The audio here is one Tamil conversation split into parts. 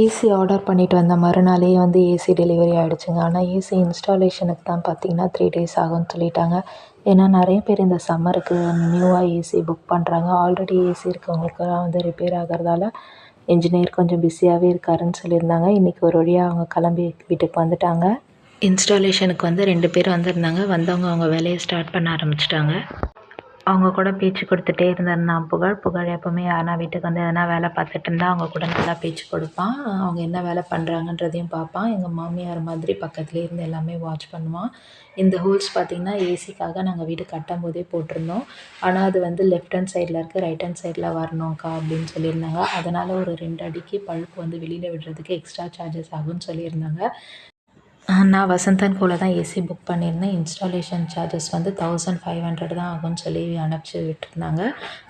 ஏசி ஆர்டர் பண்ணிட்டு வந்த மறுநாளே வந்து ஏசி டெலிவரி ஆகிடுச்சிங்க ஆனால் ஏசி இன்ஸ்டாலேஷனுக்கு தான் பார்த்தீங்கன்னா த்ரீ டேஸ் ஆகும்னு சொல்லிட்டாங்க. ஏன்னா நிறைய பேர் இந்த சம்மருக்கு நியூவாக ஏசி புக் பண்ணுறாங்க ஆல்ரெடி ஏசி இருக்கவங்களுக்குலாம் வந்து ரிப்பேர் ஆகிறதால இன்ஜினியர் கொஞ்சம் பிஸியாகவே இருக்காருன்னு சொல்லியிருந்தாங்க. இன்றைக்கி ஒரு வழியாக அவங்க கிளம்பி வீட்டுக்கு வந்துட்டாங்க. இன்ஸ்டாலேஷனுக்கு வந்து ரெண்டு பேர் வந்திருந்தாங்க. வந்தவங்க அவங்க வேலையை ஸ்டார்ட் பண்ண ஆரம்பிச்சிட்டாங்க. அவங்க கூட பேச்சு கொடுத்துட்டே இருந்திருந்தான் புகழ் புகழ் எப்போவுமே யாருனா வீட்டுக்கு வந்து எதனா வேலை பார்த்துட்டு இருந்தால் அவங்க கூட நல்லா பேச்சு கொடுப்பான். அவங்க என்ன வேலை பண்ணுறாங்கன்றதையும் பார்ப்பான். எங்கள் மாமியார் மாதிரி பக்கத்துலேயே இருந்து எல்லாமே வாட்ச் பண்ணுவான். இந்த ஹோல்ஸ் பார்த்திங்கன்னா ஏசிக்காக நாங்கள் வீடு கட்டும் போதே போட்டிருந்தோம். ஆனால் அது வந்து லெஃப்ட் ஹேண்ட் சைடில் இருக்குது ரைட் ஹேண்ட் சைடில் வரணும்க்கா அப்படின்னு சொல்லியிருந்தாங்க. அதனால் ஒரு ரெண்டு அடிக்கு பழுப்பு வந்து வெளியில் விடுறதுக்கு எக்ஸ்ட்ரா சார்ஜஸ் ஆகும்னு சொல்லியிருந்தாங்க. நான் வசந்தன் கோல தான் ஏசி புக் பண்ணியிருந்தேன். இன்ஸ்டாலேஷன் சார்ஜஸ் வந்து தௌசண்ட் ஃபைவ் ஹண்ட்ரட் தான் ஆகும்னு சொல்லி அனுப்பிச்சி விட்டுருந்தாங்க.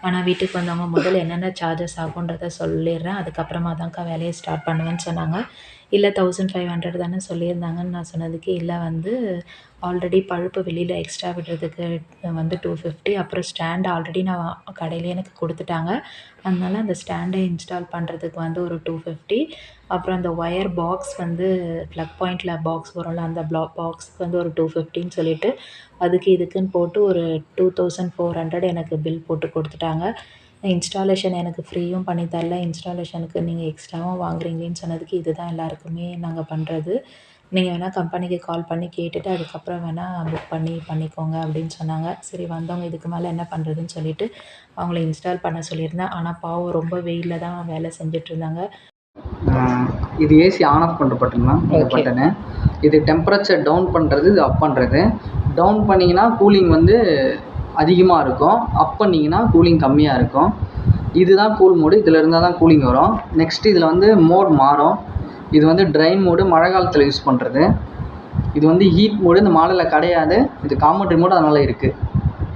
ஆனால் வீட்டுக்கு வந்தவங்க முதல்ல என்னென்ன சார்ஜஸ் ஆகுன்றதை சொல்லிடுறேன். அதுக்கப்புறமா தான்க்கா வேலையை ஸ்டார்ட் பண்ணுவேன்னு சொன்னாங்க. இல்லை தௌசண்ட் ஃபைவ் ஹண்ட்ரட் தானே சொல்லியிருந்தாங்கன்னு நான் சொன்னதுக்கு இல்லை வந்து ஆல்ரெடி பழுப்பு வெளியில் எக்ஸ்ட்ரா விடுறதுக்கு வந்து டூ ஃபிஃப்டி அப்புறம் ஸ்டாண்ட் ஆல்ரெடி நான் கடையில் எனக்கு கொடுத்துட்டாங்க. அதனால அந்த ஸ்டாண்டை இன்ஸ்டால் பண்ணுறதுக்கு வந்து ஒரு டூ ஃபிஃப்டி அப்புறம் அந்த ஒயர் பாக்ஸ் வந்து ப்ளக் பாயிண்டில் பாக்ஸ் வரும்ல அந்த ப்ளா பாக்ஸுக்கு வந்து ஒரு டூ ஃபிஃப்டின்னு சொல்லிவிட்டு அதுக்கு இதுக்குன்னு போட்டு ஒரு டூ தௌசண்ட் ஃபோர் ஹண்ட்ரட் எனக்கு பில் போட்டு கொடுத்துட்டாங்க. இன்ஸ்டாலேஷன் எனக்கு ஃப்ரீயும் பண்ணி தரல. இன்ஸ்டாலேஷனுக்கு நீங்கள் எக்ஸ்ட்ராவும் வாங்குறீங்களேன்னு சொன்னதுக்கு இதுதான் எல்லாருக்குமே நாங்கள் பண்ணுறது நீங்கள் வேணால் கம்பெனிக்கு கால் பண்ணி கேட்டுட்டு அதுக்கப்புறம் வேணால் புக் பண்ணி பண்ணிக்கோங்க அப்படின்னு சொன்னாங்க. சரி வந்தவங்க இதுக்கு மேலே என்ன பண்ணுறதுன்னு சொல்லிட்டு அவங்கள இன்ஸ்டால் பண்ண சொல்லியிருந்தேன். ஆனால் பாவம் ரொம்ப வெயிலில் தான் வேலை செஞ்சிட்ருந்தாங்க ஆஹ் இது ஏசி ஆன் ஆஃப் பண்ணுற பட்டன்லாம் இந்த. பட்டனு. இது டெம்பரேச்சர் டவுன் பண்ணுறது இது அப் பண்ணுறது டவுன் பண்ணிங்கன்னா கூலிங் வந்து அதிகமாக இருக்கும். அப் பண்ணிங்கன்னா கூலிங் கம்மியாக இருக்கும். இதுதான் கூல் மோடு இதில் இருந்தால் தான் கூலிங் வரும். நெக்ஸ்ட் இதில் வந்து மோட் மாறும். இது வந்து ட்ரைன் மோடு மழை காலத்தில் யூஸ் பண்ணுறது இது வந்து ஹீட் மோடு இந்த மாடலில் கிடையாது. இது காமெண்ட்ரி மோடு அதனால் இருக்குது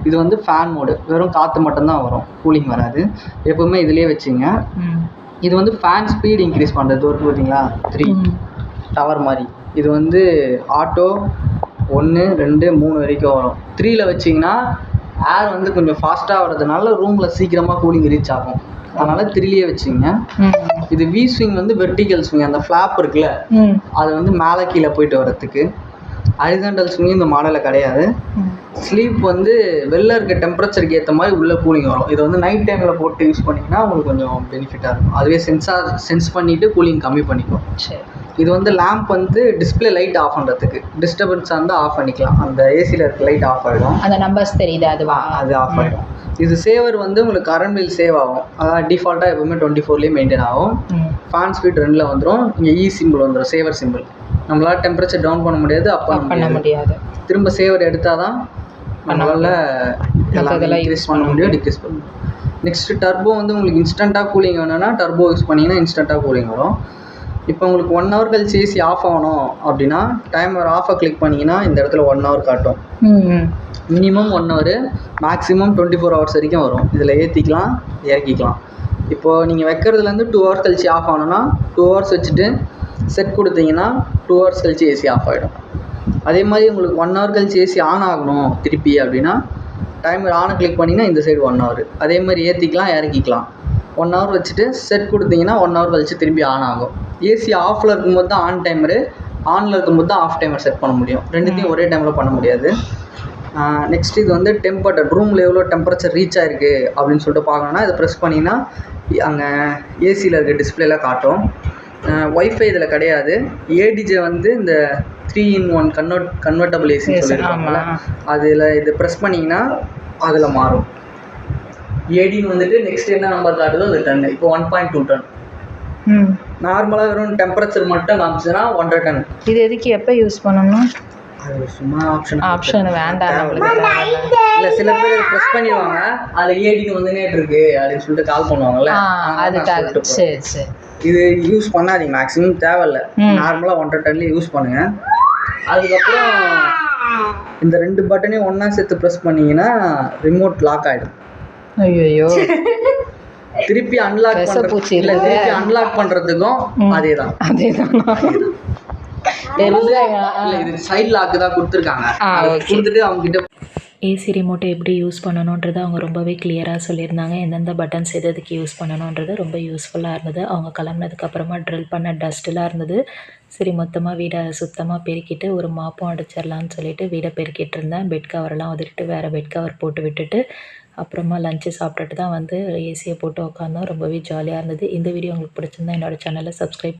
இது வந்து ஃபேன் மோடு வெறும் காற்று மட்டும்தான் வரும். கூலிங் வராது. எப்போவுமே இதுலேயே வச்சுங்க. இது வந்து ஃபேன் ஸ்பீட் இன்க்ரீஸ் பண்ணுறது ஒரு பார்த்தீங்களா? த்ரீ டவர் மாதிரி. இது வந்து ஆட்டோ ஒன்று ரெண்டு மூணு வரைக்கும் வரும். த்ரீயில் வச்சிங்கன்னா ஏர் வந்து கொஞ்சம் ஃபாஸ்ட்டாக வர்றதுனால ரூமில் சீக்கிரமாக கூலிங் ரீச் ஆகும். அதனால் த்ரீலேயே வச்சிங்க. இது வி ஸ்விங் வந்து வெர்டிகல் ஸ்விங் அந்த ஃப்ளாப் இருக்குல்ல அது வந்து மேலே கீழே போயிட்டு வர்றதுக்கு. ஹரிசாண்டல் ஸ்விங் இந்த மாடலில் கிடையாது. ஸ்லீப் வந்து வெளில இருக்க டெம்பரேச்சருக்கு ஏற்ற மாதிரி உள்ள கூலிங் வரும். இது வந்து நைட் டைமில் போட்டு யூஸ் பண்ணிங்கன்னா உங்களுக்கு கொஞ்சம் பெனிஃபிட்டாக இருக்கும். அதுவே சென்சார் சென்ஸ் பண்ணிவிட்டு கூலிங் கம்மி பண்ணிக்கும். சரி. இது வந்து லேம்ப் வந்து டிஸ்ப்ளே லைட் ஆஃப் பண்ணுறதுக்கு டிஸ்டர்பன்ஸாக இருந்தால் ஆஃப் பண்ணிக்கலாம். அந்த ஏசியில் இருக்க லைட் ஆஃப் ஆகிடும் அந்த நம்பர்ஸ் தெரியுது அதுவா? அது ஆஃப் ஆகிடும் இது சேவர் வந்து உங்களுக்கு கரண்ட் பில் சேவ் ஆகும். அதாவது டிஃபால்ட்டாக எப்பவுமே டுவெண்ட்டி ஃபோர்லேயே மெயின்டைன் ஆகும். ஃபேன் ஸ்பீட் ரெண்டில் வந்துடும் இங்கே இ சிம்பிள் வந்துடும் சேவர் சிம்பிள் நம்மளால் டெம்பரேச்சர் டவுன் பண்ண முடியாது அப் பண்ண முடியாது. திரும்ப சேவர் எடுத்தால் தான் நம்மளால் எல்லாமே மத்ததெல்லாம் இன்க்ரீஸ் பண்ண முடியும் டிக்ரீஸ் பண்ண முடியும். நெக்ஸ்ட் டர்போ வந்து உங்களுக்கு இன்ஸ்டண்ட்டாக கூலிங் வேணும்னா டர்போ யூஸ் பண்ணிங்கன்னா இன்ஸ்டண்ட்டாக கூலிங் வரும். இப்போ உங்களுக்கு ஒன் ஹவர் கழிச்சு ஏசி ஆஃப் ஆகணும் அப்படின்னா டைமர் ஆஃபை கிளிக் பண்ணிங்கன்னா இந்த இடத்துல ஒன் ஹவர் காட்டும். Minimum one hour maximum twenty four hours வரைக்கும் வரும். இதில் ஏற்றிக்கலாம் இறக்கிக்கலாம். இப்போது நீங்கள் வைக்கிறதுலேருந்து டூ ஹவர்ஸ் கழிச்சு ஆஃப் ஆகணும்னா டூ ஹவர்ஸ் வச்சுட்டு செட் கொடுத்தீங்கன்னா டூ ஹவர்ஸ் கழிச்சு ஏசி ஆஃப் ஆகிடும் அதே மாதிரி உங்களுக்கு ஒன் ஹவர் கழிச்சு ஏசி ஆன் ஆகணும் திருப்பி அப்படின்னா டைமர் ஆனை கிளிக் பண்ணிங்கன்னா இந்த சைடு ஒன் ஹவர் அதே மாதிரி ஏற்றிக்கலாம் இறக்கிக்கலாம். ஒன் ஹவர் வச்சுட்டு செட் கொடுத்தீங்கன்னா ஒன் ஹவர் கழிச்சு திரும்பி ஆன் ஆகும். ஏசி ஆஃபில் இருக்கும்போது தான் ஆன் டைமரு ஆனில் இருக்கும்போது தான் ஆஃப் டைமர் செட் பண்ண முடியும். ரெண்டுத்தையும் ஒரே டைமில் பண்ண முடியாது. நெக்ஸ்ட் இது வந்து டெம்பரேச்சர் ரூமில் எவ்வளோ டெம்பரேச்சர் ரீச் ஆயிருக்கு அப்படின்னு சொல்லிட்டு பார்க்கணுன்னா இதை ப்ரெஸ் பண்ணிங்கன்னா அங்கே ஏசியில் இருக்க டிஸ்பிளேல காட்டும். ஒய்ஃபை இதில் கிடையாது. ஏடிஜே வந்து இந்த three in one convert convertible ஏசின்னு ஆமா. அதில் இது ப்ரெஸ் பண்ணிங்கன்னா அதில் மாறும். ஏடின்னு வந்துட்டு நெக்ஸ்ட் என்ன நம்பர் காட்டுதோ அது டன் இப்போ ஒன் பாயிண்ட் டூ டன் நார்மலாக வெறும் டெம்பரேச்சர் மட்டும் காமிச்சுன்னா ஒன்றரை டன் இது எதுக்கு எப்போ யூஸ் பண்ணணும்? அது சும்மா ஆப்ஷன் ஆப்ஷன் வேண்டாம். இல்ல. சில பேர் ப்ரெஸ் பண்ணிடுவாங்க. அதுல ஏடிக்கு வந்து நேட் இருக்கு அப்படின்னு சொல்லிட்டு கால் பண்ணுவாங்கல்ல. அதுக்காக. சரி சரி. இது யூஸ் பண்ணாதீங்க மேக்ஸிமம் தேவையில்ல. நார்மலா ஒன்றரை டன்ல யூஸ் பண்ணுங்க. அதுக்கப்புறம் இந்த ரெண்டு பட்டனையும் ஒண்ணா சேர்த்து ப்ரெஸ் பண்ணீங்கன்னா ரிமோட் லாக் ஆயிடும். ஐயோ திருப்பி அன்லாக் விஷப்பூச்சி இல்ல. திருப்பி அன்லாக் பண்றதுக்கும் அதேதான். அதேதான். இது சைடு லாக் தான் கொடுத்துருக்காங்க. கொடுத்துட்டு அவங்க கிட்ட ஏசி ரிமோட்டை எப்படி யூஸ் பண்ணணுன்றதை அவங்க ரொம்பவே கிளியராக சொல்லியிருந்தாங்க. எந்தெந்த பட்டன்ஸ் எது எதுக்கு யூஸ் பண்ணணுன்றது ரொம்ப யூஸ்ஃபுல்லாக இருந்தது. அவங்க கிளம்புனதுக்கப்புறமா ட்ரில் பண்ண டஸ்ட்டெலாம் இருந்தது. சரி மொத்தமாக வீடை சுத்தமாக பெருக்கிட்டு ஒரு மாப்பும் அடிச்சிடலான்னு சொல்லிட்டு வீடை பெருக்கிட்டு இருந்தேன். பெட் கவரெல்லாம் உதறிட்டு வேறு பெட் கவர் போட்டு விட்டுட்டு அப்புறமா லஞ்சு சாப்பிட்டுட்டு தான் வந்து ஏசியை போட்டு உட்காந்தோம் ரொம்பவே ஜாலியாக இருந்தது. இந்த வீடியோ உங்களுக்கு பிடிச்சிருந்தா என்னோடய சேனலை சப்ஸ்கிரைப்